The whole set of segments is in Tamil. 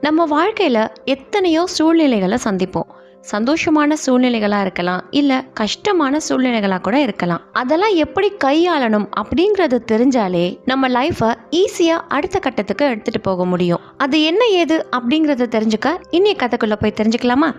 நம்ம வாழ்க்கையில் எத்தனையோ சூழ்நிலைகளை சந்திப்போம். சந்தோஷமான சூழ்நிலைகளாக இருக்கலாம் இல்லை கஷ்டமான சூழ்நிலைகளாக கூட இருக்கலாம். அதெல்லாம் எப்படி கையாளணும் அப்படிங்கிறது தெரிஞ்சாலே நம்ம லைஃப்பை ஈஸியாக அடுத்த கட்டத்துக்கு எடுத்துகிட்டு போக முடியும். அது என்ன ஏது அப்படிங்கிறத தெரிஞ்சுக்க இன்னைய கதைக்குள்ளே போய் தெரிஞ்சுக்கலாமா?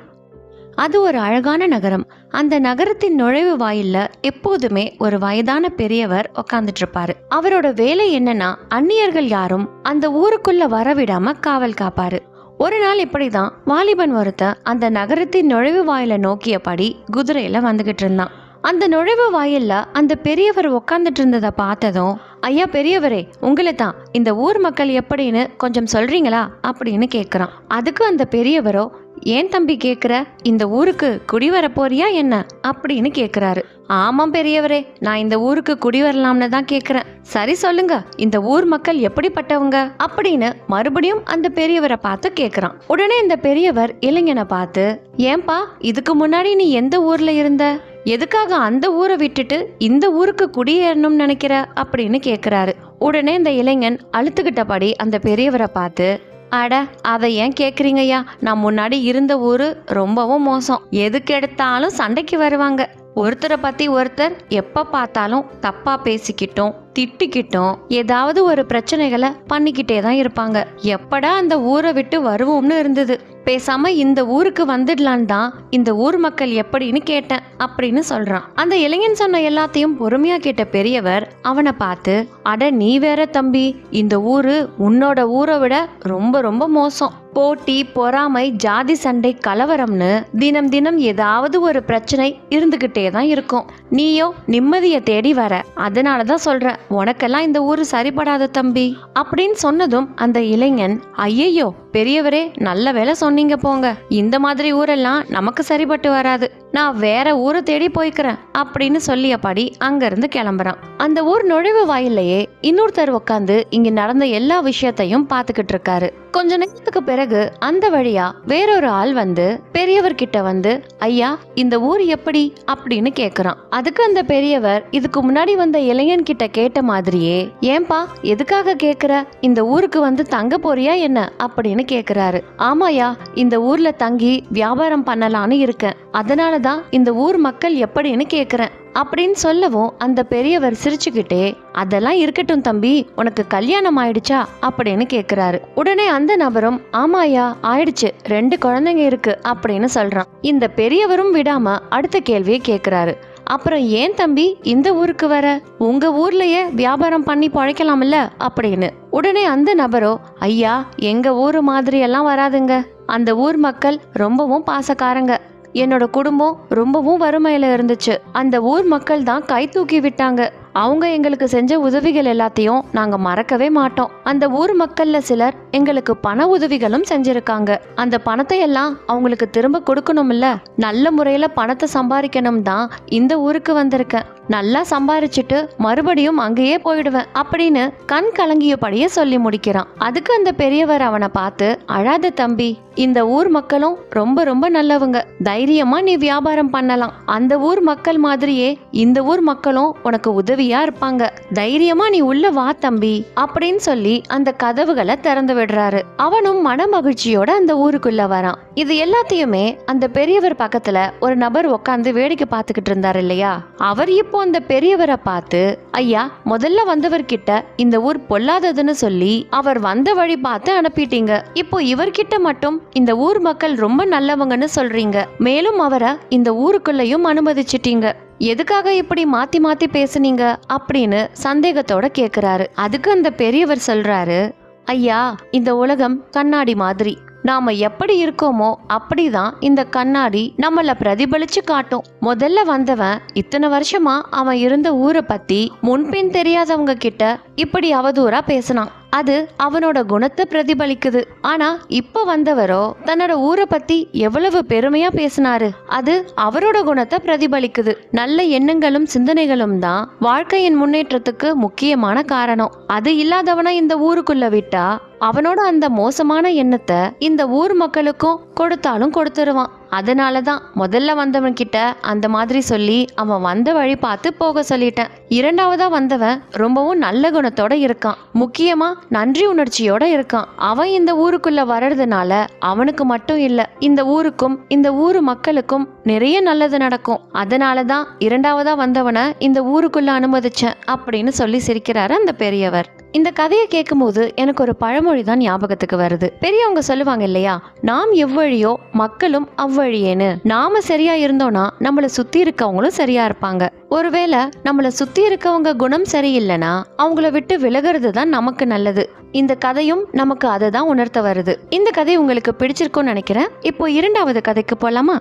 அது ஒரு அழகான நகரம். அந்த நகரத்தின் நுழைவு வாயில்ல எப்போதுமே ஒரு வயதான பெரியவர் உக்காந்துட்டு இருப்பாரு அவரோட வேலை என்னன்னா அந்நியர்கள் யாரும் அந்த ஊருக்குள்ள வரவிடாம காவல் காப்பாரு. ஒரு நாள் இப்படி தான் வாலிபன் ஒருத்தன் அந்த நகரத்தின் நுழைவு வாயில நோக்கியபடி குதிரையில வந்துகிட்டு இருந்தான். அந்த நுழைவு வாயில்ல அந்த பெரியவர் உட்காந்துட்டு இருந்ததை பார்த்ததும் ஐயா பெரியவரே உங்களை தான் இந்த ஊர் மக்கள் எப்படின்னு கொஞ்சம் சொல்றீங்களா? அப்படின்னு கேட்குறான் அதுக்கு அந்த பெரியவரோ ஏன் தம்பி கேட்குற இந்த ஊருக்கு குடி வர போறியா என்ன? அப்படின்னு கேட்குறாரு ஆமாம் பெரியவரே நான் இந்த ஊருக்கு குடி வரலாம்னு தான் கேட்குறேன் சரி சொல்லுங்க இந்த ஊர் மக்கள் எப்படிப்பட்டவங்க? அப்படின்னு மறுபடியும் அந்த பெரியவரை பார்த்து கேட்குறான் உடனே இந்த பெரியவர் இளைஞனை பார்த்து ஏன்பா இதுக்கு முன்னாடி நீ எந்த ஊர்ல இருந்த? எதுக்காக அந்த ஊரை விட்டுட்டு இந்த ஊருக்கு குடியேறணும்னு நினைக்கிற அப்படின்னு கேட்குறாரு உடனே இந்த இளைஞன் அழுத்துக்கிட்டபடி அந்த பெரியவரை பார்த்து அட அதை ஏன் கேட்குறீங்கய்யா நான் முன்னாடி இருந்த ஊர் ரொம்பவும் மோசம். எதுக்கு எடுத்தாலும் சண்டைக்கு வருவாங்க. ஒருத்தரை பற்றி ஒருத்தர் எப்போ பார்த்தாலும் தப்பாக பேசிக்கிட்டோம். திட்டிக்கிட்டும். ஏதாவது ஒரு பிரச்சனைகளை பண்ணிக்கிட்டே தான் இருப்பாங்க. எப்படா அந்த ஊரை விட்டு வருவோம்னு இருந்தது. பேசாம இந்த ஊருக்கு வந்துடலான் தான் இந்த ஊர் மக்கள் எப்படின்னு கேட்டேன் அப்படின்னு சொல்றான். அந்த இளைஞன் சொன்ன எல்லாத்தையும் பொறுமையா கேட்ட பெரியவர் அவனை பார்த்து அட நீ வேற தம்பி இந்த ஊரு உன்னோட ஊரை விட ரொம்ப ரொம்ப மோசம். போட்டி பொறாமை ஜாதி சண்டை கலவரம்னு தினம் தினம் ஏதாவது ஒரு பிரச்சனை இருந்துகிட்டே தான் இருக்கும். நீயோ நிம்மதியை தேடி வர. அதனால தான் சொல்றேன். உனக்கெல்லாம் இந்த ஊர் சரிபடாத தம்பி. அப்படின்னு சொன்னதும் அந்த இளைஞன் ஐயையோ பெரியவரே நல்ல வேலை சொன்னீங்க போங்க. இந்த மாதிரி ஊரெல்லாம் நமக்கு சரிப்பட்டு வராது. நான் வேற ஊரை தேடி போய்க்கிறேன் அப்படின்னு சொல்லியபடி அங்கிருந்து கிளம்புறான். அந்த ஊர் நுழைவு வாயிலையே இன்னொருத்தர் உட்காந்து இங்க நடந்த எல்லா விஷயத்தையும் பார்த்துக்கிட்டு இருக்காரு. கொஞ்ச நேரத்துக்கு பிறகு அந்த வழியா வேறொரு ஆள் வந்து பெரியவர்கிட்ட வந்து ஐயா இந்த ஊர் எப்படி? அப்படின்னு கேக்குறான். அதுக்கு அந்த பெரியவர் இதுக்கு முன்னாடி வந்த இளைஞன் கிட்ட கேட்ட மாதிரியே ஏன்பா எதுக்காக கேக்குற? இந்த ஊருக்கு வந்து தங்க போறியா என்ன? அப்படின்னு கேக்குறாரு. ஆமாயா இந்த ஊர்ல தங்கி வியாபாரம் பண்ணலான்னு இருக்கேன். அதனால தான் இந்த ஊர் மக்கள் எப்படின்னு கேக்குறேன். அப்படின்னு சொல்லவும் அந்த பெரியவர் சிரிச்சுக்கிட்டே அதெல்லாம் இருக்கட்டும் தம்பி உனக்கு கல்யாணம் ஆயிடுச்சா? அப்படின்னு கேக்குறாரு. உடனே அந்த நபரும் ஆமாயா ஆயிடுச்சு. ரெண்டு குழந்தைங்க இருக்கு. அப்படின்னு சொல்றான். இந்த பெரியவரும் விடாம அடுத்த கேள்வியை கேக்குறாரு. அப்புறம் ஏன் தம்பி இந்த ஊருக்கு வர? உங்க ஊர்லயே வியாபாரம் பண்ணி பழைக்கலாம்ல அப்படின்னு. உடனே அந்த நபரோ ஐயா எங்க ஊரு மாதிரி எல்லாம் வராதுங்க. அந்த ஊர் மக்கள் ரொம்பவும் பாசக்காரங்க. என்னோட குடும்பம் ரொம்பவும் வறுமையில இருந்துச்சு. அந்த ஊர் மக்கள் தான் கை தூக்கி விட்டாங்க. அவங்க எங்களுக்கு செஞ்ச உதவிகள் எல்லாத்தையும் நாங்க மறக்கவே மாட்டோம். அந்த ஊர் மக்கள்ல சிலர் எங்களுக்கு பண உதவிகளும் செஞ்சிருக்காங்க. அந்த பணத்தை எல்லாம் அவங்களுக்கு திரும்ப கொடுக்கணும்ல? நல்ல முறையில பணத்தை சம்பாதிக்கணும் தான் இந்த ஊருக்கு வந்திருக்கேன். நல்லா சம்பாரிச்சிட்டு மறுபடியும் அங்கேயே போயிடுவேன் அப்படின்னு கண் கலங்கியபடியே சொல்லி முடிக்கிறான். அதுக்கு அந்த பெரியவர் அவனை பார்த்து அழாத தம்பி இந்த ஊர் மக்களும் ரொம்ப ரொம்ப நல்லவங்க. தைரியமா நீ வியாபாரம் பண்ணலாம். அந்த ஊர் மக்கள் மாதிரியே இந்த ஊர் மக்களும் உனக்கு உதவியா இருப்பாங்க. தைரியமா நீ உள்ள வா தம்பி அப்படின்னு சொல்லி அந்த கதவுகளை திறந்து விடுறாரு. அவனும் மன மகிழ்ச்சியோட அந்த ஊருக்குள்ள வரான். இது எல்லாத்தையுமே அந்த பெரியவர் பக்கத்துல ஒரு நபர் உட்காந்து வேடிக்கை பார்த்துக்கிட்டு இருந்தார் இல்லையா? அவர் இப்போ அந்த பெரியவரை பார்த்து ஐயா முதல்ல வந்தவர்கிட்ட இந்த ஊர் பொல்லாததுன்னு சொல்லி அவர் வந்த வழி பார்த்து அனுப்பிட்டீங்க. இப்போ இவர்கிட்ட மட்டும் இந்த ஊர் மக்கள் ரொம்ப நல்லவங்கன்னு சொல்றீங்க. மேலும் அவரை இந்த ஊருக்குள்ளேயும் அனுமதிச்சிட்டீங்க. எதுக்காக இப்படி மாத்தி மாத்தி பேசுனீங்க? அப்படின்னு சந்தேகத்தோட கேக்குறாரு. அதுக்கு அந்த பெரியவர் சொல்றாரு ஐயா இந்த உலகம் கண்ணாடி மாதிரி. நாம் எப்படி இருக்கோமோ அப்படி தான் இந்த கண்ணாடி நம்மளை பிரதிபலிச்சு காட்டும். முதல்ல வந்தவன் இத்தனை வருஷமா அவன் இருந்த ஊரை பத்தி முன்பின் தெரியாதவங்க கிட்ட இப்படி அவதூறா பேசினான். அது அவனோட குணத்தை பிரதிபலிக்குது. ஆனா இப்ப வந்தவரோ தன்னோட ஊரை பத்தி எவ்வளவு பெருமையா பேசினாரு. அது அவரோட குணத்தை பிரதிபலிக்குது. நல்ல எண்ணங்களும் சிந்தனைகளும் தான் வாழ்க்கையின் முன்னேற்றத்துக்கு முக்கியமான காரணம். அது இல்லாதவனை இந்த ஊருக்குள்ள விட்டா அவனோட அந்த மோசமான எண்ணத்தை இந்த ஊர் மக்களுக்கும் கொடுத்தாலும் கொடுத்துருவான். அதனால தான் முதல்ல வந்தவன்கிட்ட அந்த மாதிரி சொல்லி அவன் வந்த வழி பார்த்து போக சொல்லிட்டேன். இரண்டாவதாக வந்தவன் ரொம்பவும் நல்ல குணத்தோட இருக்கான். முக்கியமாக நன்றி உணர்ச்சியோட இருக்கான். அவன் இந்த ஊருக்குள்ள வர்றதுனால அவனுக்கு மட்டும் இல்லை இந்த ஊருக்கும் இந்த ஊர் மக்களுக்கும் நிறைய நல்லது நடக்கும். அதனால தான் இரண்டாவதாக வந்தவனை இந்த ஊருக்குள்ள அனுமதிச்சேன் அப்படின்னு சொல்லி சிரிக்கிறாரு அந்த பெரியவர். இந்த கதையை கேட்கும்போது எனக்கு ஒரு பழமொழி தான் ஞாபகத்துக்கு வருது. பெரியவங்க சொல்லுவாங்க இல்லையா? நாம் எவ்வழியோ மக்களும் அவ்வழியேன்னு. நாம சரியா இருந்தோம்னா நம்மளை சுத்தி இருக்கவங்களும் சரியா இருப்பாங்க. ஒருவேளை நம்மளை சுத்தி இருக்கவங்க குணம் சரியில்லைன்னா அவங்கள விட்டு விலகிறது தான் நமக்கு நல்லது. இந்த கதையும் நமக்கு அதை தான் உணர்த்த வருது. இந்த கதை உங்களுக்கு பிடிச்சிருக்கும்னு நினைக்கிறேன். இப்போ இரண்டாவது கதைக்கு போலாமா?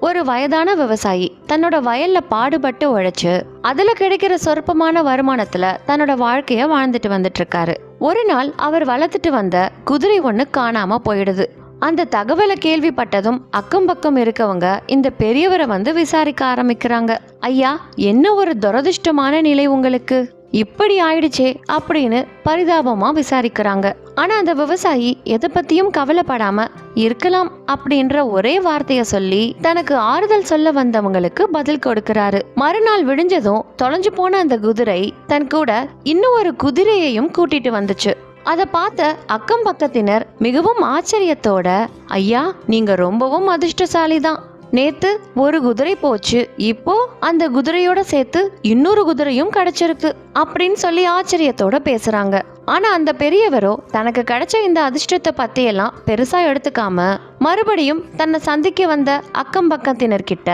ஒரு வயதான விவசாயி தன்னோட வயல்ல பாடுபட்டு உழைச்சு அதுல கிடைக்கிற சொற்பமான வருமானத்துல தன்னோட வாழ்க்கைய வாழ்ந்துட்டு வந்துட்டு இருக்காரு ஒரு நாள் அவர் வளர்த்துட்டு வந்த குதிரை ஒண்ணு காணாம போயிடுது. அந்த தகவலை கேள்விப்பட்டதும் அக்கம் பக்கம் இருக்கவங்க இந்த பெரியவரை வந்து விசாரிக்க ஆரம்பிக்கிறாங்க. ஐயா என்ன ஒரு துரதிர்ஷ்டமான நிலை உங்களுக்கு? இப்படி ஆயிடுச்சே அப்படின்னு பரிதாபமாக விசாரிக்கிறாங்க. ஆனால் அந்த விவசாயி எதை பற்றியும் கவலைப்படாமல் இருக்கலாம் அப்படின்ற ஒரே வார்த்தையை சொல்லி தனக்கு ஆறுதல் சொல்ல வந்தவங்களுக்கு பதில் கொடுக்கிறாரு. மறுநாள் விடிஞ்சதும் தொலைஞ்சு போன அந்த குதிரை தன் கூட இன்னும் ஒரு குதிரையையும் கூட்டிட்டு வந்துச்சு. அதை பார்த்த அக்கம் பக்கத்தினர் மிகவும் ஆச்சரியத்தோட ஐயா நீங்க ரொம்பவும் அதிர்ஷ்டசாலி தான் நேத்து ஒரு குதிரை போச்சு. இப்போ அந்த குதிரையோட சேர்த்து இன்னொரு குதிரையும் கிடைச்சிருக்கு. அப்படின்னு சொல்லி ஆச்சரியத்தோட பேசுறாங்க. ஆனால் அந்த பெரியவரோ தனக்கு கிடைச்ச இந்த அதிர்ஷ்டத்தை பற்றியெல்லாம் பெருசாக எடுத்துக்காம மறுபடியும் தன்னை சந்திக்க வந்த அக்கம் பக்கத்தினர்கிட்ட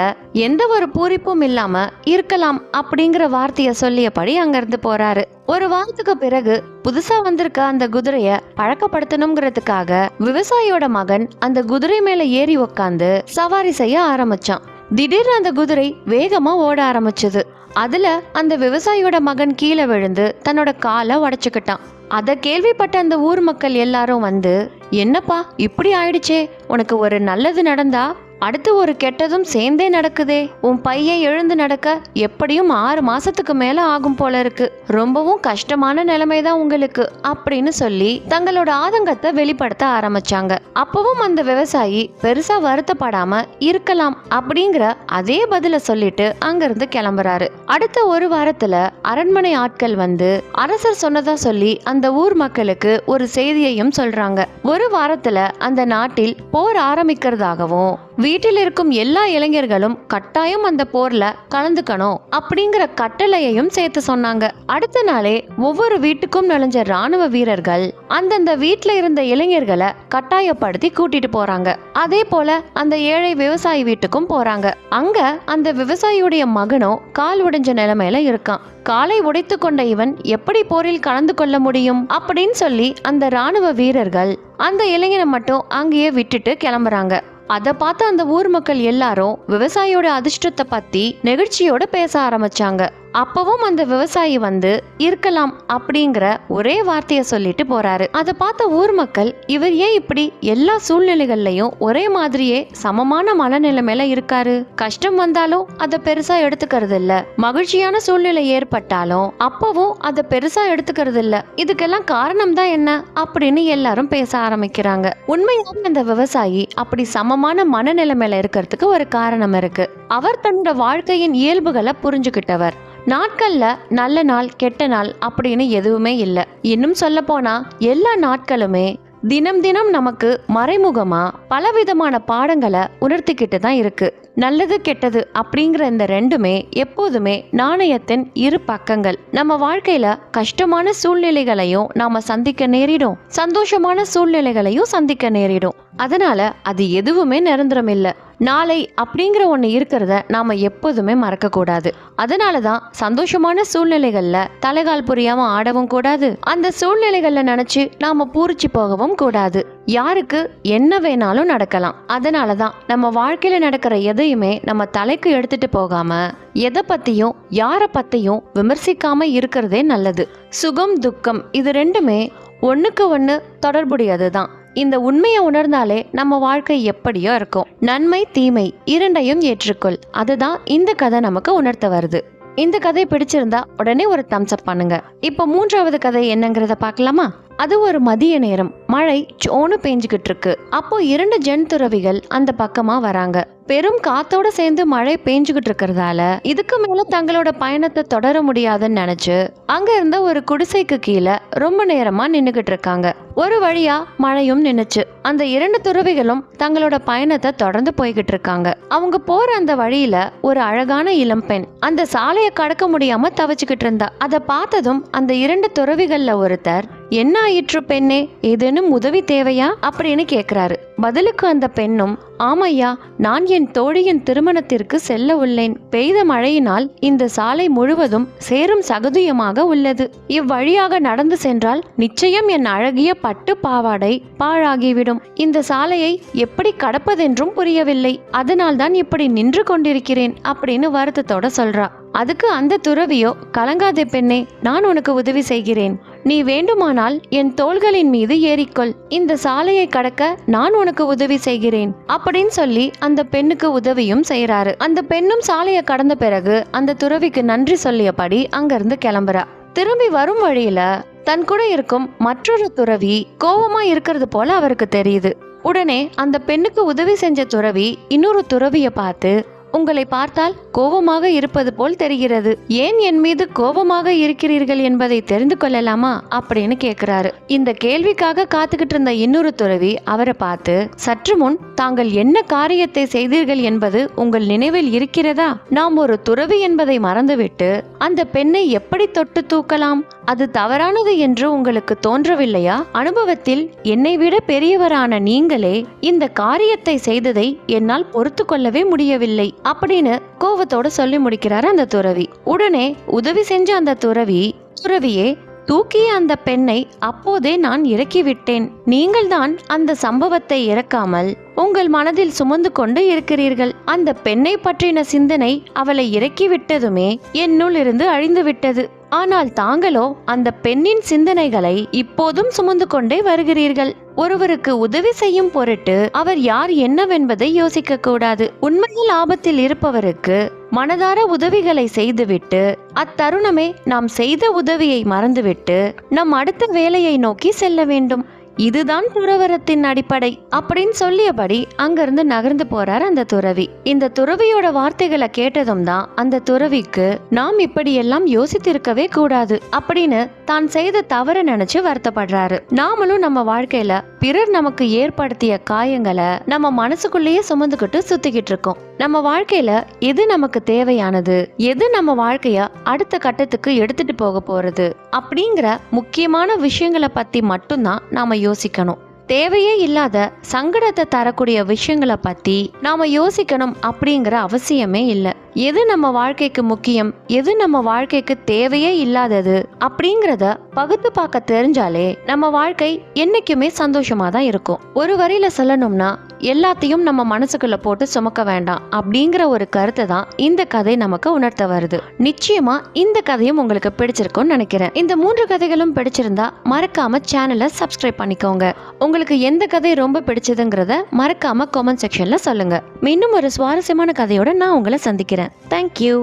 எந்த ஒரு பூரிப்பும் இல்லாம இருக்கலாம் அப்படிங்கிற வார்த்தையை சொல்லியபடி அங்கிருந்து போறாரு. ஒரு வாரத்துக்கு பிறகு புதுசா வந்திருக்க அந்த குதிரைய பழக்கப்படுத்தணுங்கிறதுக்காக விவசாயியோட மகன் அந்த குதிரை மேல ஏறி உக்காந்து சவாரி செய்ய ஆரம்பிச்சான். திடீர்னு அந்த குதிரை வேகமா ஓட ஆரம்பிச்சது. அதுல அந்த விவசாயியோட மகன் கீழே விழுந்து தன்னோட காலை உடைச்சுக்கிட்டான். அதை கேள்விப்பட்ட அந்த ஊர் மக்கள் எல்லாரும் வந்து என்னப்பா இப்படி ஆயிடுச்சே? உனக்கு ஒரு நல்லது நடந்தா அடுத்து ஒரு கெட்டதும் சேர்ந்தே நடக்குதே. உன் பையன் எழுந்து நடக்க எப்படியும் ஆறு மாசத்துக்கு மேல ஆகும் போல இருக்கு. ரொம்பவும் கஷ்டமான நிலைமை தான் உங்களுக்கு அப்படின்னு சொல்லி தங்களோட ஆதங்கத்தை வெளிப்படுத்த ஆரம்பிச்சாங்க. அப்பவும் அந்த விவசாயி பெருசா வருத்தப்படாம இருக்கலாம் அப்படிங்கிற அதே பதில சொல்லிட்டு அங்கிருந்து கிளம்புறாரு. அடுத்த ஒரு வாரத்துல அரண்மனை ஆட்கள் வந்து அரசர் சொன்னதா சொல்லி அந்த ஊர் மக்களுக்கு ஒரு செய்தியையும் சொல்றாங்க. ஒரு வாரத்துல அந்த நாட்டில் போர் ஆரம்பிக்கிறதாகவும் வீட்டில் இருக்கும் எல்லா இளைஞர்களும் கட்டாயம் அந்த போர்ல கலந்துக்கணும் அப்படிங்கிற கட்டளையையும் சேர்த்து சொன்னாங்க. அடுத்த நாளே ஒவ்வொரு வீட்டுக்கும் நுழைஞ்ச ராணுவ வீரர்கள் அந்தந்த வீட்ல இருந்த இளைஞர்களை கட்டாயப்படுத்தி கூட்டிட்டு போறாங்க. அதே போல அந்த ஏழை விவசாயி வீட்டுக்கும் போறாங்க. அங்க அந்த விவசாயியுடைய மகனோ கால் உடைஞ்ச நிலைமையில இருக்கான். காலை உடைத்து கொண்ட இவன் எப்படி போரில் கலந்து கொள்ள முடியும் அப்படின்னு சொல்லி அந்த ராணுவ வீரர்கள் அந்த இளைஞனை மட்டும் அங்கேயே விட்டுட்டு கிளம்புறாங்க. அதை பார்த்து அந்த ஊர் மக்கள் எல்லாரும் விவசாயியோட அதிர்ஷ்டத்தை பத்தி நெகிழ்ச்சியோட பேச ஆரம்பிச்சாங்க. அப்பவும் அந்த விவசாயி வந்து இருக்கலாம் அப்படிங்கிற ஒரே வார்த்தையை சொல்லிட்டு போறாரு. அதை பார்த்த ஊர் மக்கள் இவர் ஏன் இப்படி எல்லா சூழ்நிலைகள்லையும் ஒரே மாதிரியே சமமான மனநிலைமையில இருக்காரு? கஷ்டம் வந்தாலும் அதை பெருசா எடுத்துக்கிறது இல்ல மகிழ்ச்சியான சூழ்நிலை ஏற்பட்டாலும் அப்பவும் அதை பெருசா எடுத்துக்கிறது இல்ல இதுக்கெல்லாம் காரணம் தான் என்ன? அப்படின்னு எல்லாரும் பேச ஆரம்பிக்கிறாங்க. உண்மையாக இந்த விவசாயி அப்படி சமமான மனநிலைமையில இருக்கிறதுக்கு ஒரு காரணம் இருக்கு. அவர் தன்னோட வாழ்க்கையின் இயல்புகளை புரிஞ்சுக்கிட்டவர். நாட்களில் நல்ல நாள் கெட்ட நாள் அப்படின்னு எதுவுமே இல்லை. இன்னும் சொல்ல போனா எல்லா நாட்களுமே தினம் தினம் நமக்கு மறைமுகமா பலவிதமான பாடங்களை உணர்த்திக்கிட்டு தான் இருக்கு. நல்லது கெட்டது அப்படிங்கிற இந்த ரெண்டுமே எப்போதுமே நாணயத்தின் இரு பக்கங்கள். நம்ம வாழ்க்கையில கஷ்டமான சூழ்நிலைகளையும் நாம சந்திக்க நேரிடும். சந்தோஷமான சூழ்நிலைகளையும் சந்திக்க நேரிடும். அதனால அது எதுவுமே நிரந்தரம் இல்லை. நாளை அப்படிங்கிற ஒன்று இருக்கிறத நாம் எப்போதுமே மறக்கக்கூடாது. அதனால தான் சந்தோஷமான சூழ்நிலைகளில் தலைகால் புரியாமல் ஆடவும் கூடாது. அந்த சூழ்நிலைகளில் நினச்சி நாம் பூரிச்சு போகவும் கூடாது. யாருக்கு என்ன வேணாலும் நடக்கலாம். அதனால தான் நம்ம வாழ்க்கையில் நடக்கிற எதையுமே நம்ம தலைக்கு எடுத்துட்டு போகாம எதை பத்தியும் யாரை பத்தியும் விமர்சிக்காம இருக்கிறதே நல்லது. சுகம் துக்கம் இது ரெண்டுமே ஒன்றுக்கு ஒன்று தொடர்புடையது தான் இந்த உண்மையை உணர்ந்தாலே நம்ம வாழ்க்கை எப்படியோ இருக்கும். நன்மை தீமை இரண்டையும் ஏற்றுக்கொள். அதுதான் இந்த கதை நமக்கு உணர்த்த வருது. இந்த கதை பிடிச்சிருந்தா உடனே ஒரு தம்ஸ் அப் பண்ணுங்க. இப்போ மூன்றாவது கதை என்னங்கிறத பார்க்கலாமா? அது ஒரு மதிய நேரம். மழை சோனு பேஞ்சுக்கிட்டு இருக்கு அப்போ இரண்டு ஜென் துறவிகள் அந்த பக்கமா வராங்க. பெரும் காத்தோட சேர்ந்து மழை பெஞ்சுக்கிட்டு இருக்கிறதால இதுக்கு மேல தங்களோட பயணத்தை தொடர முடியாதுன்னு நினைச்சு அங்க இருந்த ஒரு குடிசைக்கு கீழே ரொம்ப நேரமா நின்னுகிட்டு இருக்காங்க ஒரு வழியா மழையும் நின்னுச்சு. அந்த இரண்டு துறவிகளும் தங்களோட பயணத்தை தொடர்ந்து போய்கிட்டு இருக்காங்க அவங்க போற அந்த வழியில ஒரு அழகான இளம்பெண் அந்த சாலையை கடக்க முடியாம தவச்சுக்கிட்டு இருந்தா அதை பார்த்ததும் அந்த இரண்டு துறவிகள்ல ஒருத்தர் என்ன ஆயிற்று பெண்ணே? ஏதேனும் உதவி தேவையா? அப்படின்னு கேட்குறாரு பதிலுக்கு அந்த பெண்ணும் ஆமையா நான் என் தோழியின் திருமணத்திற்கு செல்ல உள்ளேன். பெய்த மழையினால் இந்த சாலை முழுவதும் சேரும் சகதியமாக உள்ளது. இவ்வழியாக நடந்து சென்றால் நிச்சயம் என் அழகிய பட்டு பாவாடை பாழாகிவிடும். இந்த சாலையை எப்படி கடப்பதென்றும் புரியவில்லை. அதனால்தான் இப்படி நின்று கொண்டிருக்கிறேன் அப்படின்னு வருத்தத்தோட சொல்றா. அதுக்கு அந்த துறவியோ கலங்காதே பெண்ணே நான் உனக்கு உதவி செய்கிறேன். நீ வேண்டுமானால் என் தோள்களின் மீது ஏறிக்கொள். இந்த சாலையை கடக்க நான் உனக்கு உதவி செய்கிறேன். அப்படின்னு சொல்லி அந்த பெண்ணுக்கு உதவியும் செய்யறாரு அந்த பெண்ணும் சாலையை கடந்த பிறகு அந்த துறவிக்கு நன்றி சொல்லியபடி அங்கிருந்து கிளம்புறா. திரும்பி வரும் வழியில தன் கூட இருக்கும் மற்றொரு துறவி கோபமா இருக்கிறது போல அவருக்கு தெரியுது. உடனே அந்த பெண்ணுக்கு உதவி செஞ்ச துறவி இன்னொரு துறவிய பார்த்து உங்களை பார்த்தால் கோபமாக இருப்பது போல் தெரிகிறது. ஏன் என் மீது கோபமாக இருக்கிறீர்கள் என்பதை தெரிந்து கொள்ளலாமா அப்படின்னு கேட்கிறாரு. இந்த கேள்விக்காக காத்துக்கிட்டு இருந்த இன்னொரு துறவி அவரை பார்த்து சற்று முன் தாங்கள் என்ன காரியத்தை செய்தீர்கள் என்பது உங்கள் நினைவில் இருக்கிறதா? நாம் ஒரு துறவி என்பதை மறந்துவிட்டு அந்த பெண்ணை எப்படி தொட்டு தூக்கலாம்? அது தவறானது என்று உங்களுக்கு தோன்றவில்லையா? அனுபவத்தில் என்னை விட பெரியவரான நீங்களே இந்த காரியத்தை செய்ததை என்னால் பொறுத்து கொள்ளவே முடியவில்லை. அப்படின்னு கோவத்தோட சொல்லி முடிக்கிறார் அந்த துறவி. உடனே உதவி செஞ்ச அந்த துறவி துறவியே தூக்கிய அந்த பெண்ணை அப்போதே நான் இறக்கிவிட்டேன். நீங்கள்தான் அந்த சம்பவத்தை இறக்காமல் உங்கள் மனதில் சுமந்து கொண்டு இருக்கிறீர்கள். அந்த பெண்ணை பற்றின சிந்தனை அவளை இறக்கிவிட்டதுமே என்னுள் இருந்து அழிந்து விட்டது ஆனால் தாங்களோ அந்த பெண்ணின் சிந்தனைகளை இப்போதும் சுமந்து கொண்டே வருகிறீர்கள். ஒருவருக்கு உதவி செய்யும் பொருட்டு அவர் யார் என்னவென்பதை யோசிக்க கூடாது. உண்மையில் ஆபத்தில் இருப்பவருக்கு மனதார உதவிகளை செய்துவிட்டு அத்தருணமே நாம் செய்த உதவியை மறந்துவிட்டு நம் அடுத்த வேலையை நோக்கி செல்ல வேண்டும். இதுதான் துறவரத்தின் அடிப்படை அப்படின்னு சொல்லியபடி அங்கிருந்து நகர்ந்து போறார் அந்த துறவி. இந்த துறவியோட வார்த்தைகளை கேட்டதும் தான் அந்த துறவிக்கு நாம் இப்படியெல்லாம் யோசித்திருக்கவே கூடாது அப்படின்னு தான் செய்த தவறு நினைச்சு வருத்தப்படுறாரு. நாமளும் நம்ம வாழ்க்கையில பிறர் நமக்கு ஏற்படுத்திய காயங்களை நம்ம மனசுக்குள்ளேயே சுமந்துக்கிட்டு சுத்திக்கிட்டு இருக்கோம். நம்ம வாழ்க்கையில எது நமக்கு தேவையானது? எது நம்ம வாழ்க்கைய அடுத்த கட்டத்துக்கு எடுத்துட்டு போக போறது? அப்படிங்கிற முக்கியமான விஷயங்களை பத்தி மட்டும்தான் நாம யோசிக்கணும். தேவையே இல்லாத சங்கடத்தை தரக்கூடிய விஷயங்களை பத்தி நாம யோசிக்கணும் அப்படிங்கிற அவசியமே இல்லை. எது நம்ம வாழ்க்கைக்கு முக்கியம்? எது நம்ம வாழ்க்கைக்கு தேவையே இல்லாதது? அப்படிங்கிறத பகுத்து பார்க்க தெரிஞ்சாலே நம்ம வாழ்க்கை என்னைக்குமே சந்தோஷமா தான் இருக்கும். ஒரு வரியில சொல்லணும்னா எல்லாத்தையும் நம்ம மனசுக்குள்ள போட்டு சுமக்க வேண்டாம் அப்படிங்கிற ஒரு கருத்தை தான் இந்த கதை நமக்கு உணர்த்த வருது. நிச்சயமா இந்த கதையும் உங்களுக்கு பிடிச்சிருக்கும்னு நினைக்கிறேன். இந்த மூன்று கதைகளும் பிடிச்சிருந்தா மறக்காம சேனலை சப்ஸ்கிரைப் பண்ணிக்கோங்க. உங்களுக்கு உங்களுக்கு எந்த கதை ரொம்ப பிடிச்சதுங்கிறத மறக்காம கமெண்ட் செக்ஷன்ல சொல்லுங்க. இன்னும் ஒரு சுவாரஸ்யமான கதையோட நான் உங்களை சந்திக்கிறேன். தேங்க்யூ